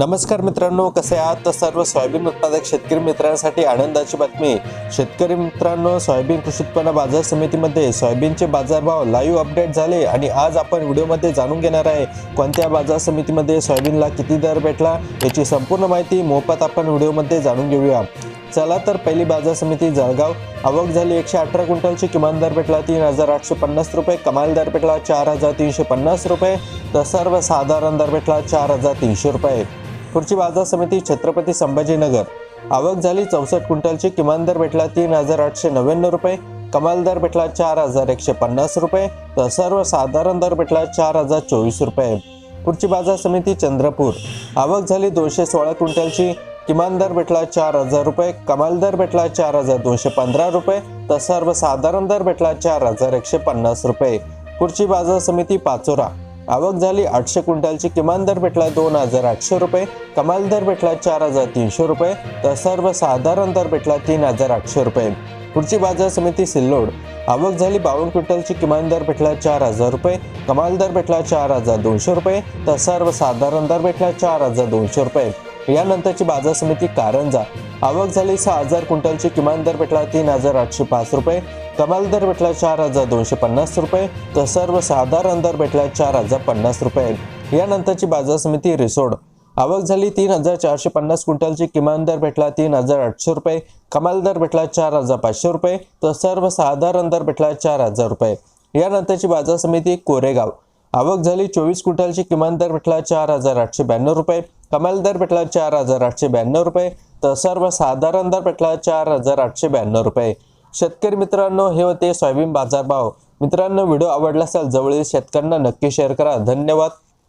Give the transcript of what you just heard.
नमस्कार मित्रांनो कसे आहात? तर सर्व सोयाबीन उत्पादक शेतकरी मित्रांसाठी आनंदाची बातमी. शेतकरी मित्रांनो सोयाबीन कृषी उत्पन्न बाजार समितीमध्ये सोयाबीनचे बाजारभाव लाईव्ह अपडेट झाले आणि आज आपण व्हिडिओमध्ये जाणून घेणार आहे कोणत्या बाजार समितीमध्ये सोयाबीनला किती दर भेटला याची संपूर्ण माहिती मोफत आपण व्हिडिओमध्ये जाणून घेऊया. चला तर पहिली बाजार समिती जळगाव. आवक झाली एकशे अठरा क्विंटलची किमान दर भेटला तीन हजार आठशे पन्नास रुपये कमाल दर भेटला चार हजार तीनशे पन्नास रुपये तर सर्वसाधारण दर भेटला चार हजार तीनशे रुपये. पुढची बाजार समिती छत्रपती संभाजीनगर. आवक झाली चौसष्ट क्विंटलची किमान दर भेटला तीन हजार आठशे नव्याण्णव रुपये कमाल दर भेटला चार हजार एकशे पन्नास रुपये तर सर्वसाधारण दर भेटला चार हजार चोवीस रुपये. पुढची बाजार समिती चंद्रपूर. आवक झाली दोनशे सोळा क्विंटलची किमान दर भेटला चार हजार रुपये कमाल दर भेटला चार हजार दोनशे पंधरा रुपये तर सर्वसाधारण दर भेटला चार हजार एकशे पन्नास रुपये. पुढची बाजार समिती पाचोरा. आवक झाली आठशे क्विंटलची किमान दर भेटला दोन हजार आठशे रुपये कमाल दर भेटला चार हजार तीनशे रुपये तर सर्वसाधारण दर भेटला तीन हजार आठशे रुपये. पुढची बाजार समिती सिल्लोड. आवक झाली बावन्न क्विंटलची किमान दर भेटला चार हजार रुपये कमाल दर भेटला चार हजार दोनशे रुपये तर सर्वसाधारण दर भेटला चार हजार दोनशे रुपये. यानंतरची बाजार समिती कारंजा. आवक झाली सहा हजार क्विंटलची किमान दर भेटला तीन हजार आठशे पाच रुपये कमाल दर भेटला चार हजार दोनशे पन्नास रुपये तर सर्वसाधारण दर भेटला चार हजार पन्नास रुपये. यानंतरची बाजार समिती रिसोड. आवक झाली तीन हजार चारशे पन्नास क्विंटलची किमान दर भेटला तीन हजार आठशे रुपये कमाल दर भेटला चार हजार पाचशे रुपये तर सर्वसाधारण दर भेटला चार हजार रुपये. यानंतरची बाजार समिती कोरेगाव. आवक झाली चोवीस क्विंटलची किमान दर भेटला चार हजार आठशे ब्याण्णव रुपये कमाल दर भेटला चार हजार आठशे ब्याण्णव रुपये तर सर्वसाधारण दर भेटला चार हजार आठशे ब्याण्णव रुपये. शेतकरी मित्रांनो हे होते सोयाबीन बाजारभाव. मित्रांनो व्हिडिओ आवडला असेल जवळील शेतकऱ्यांना नक्की शेअर करा. धन्यवाद.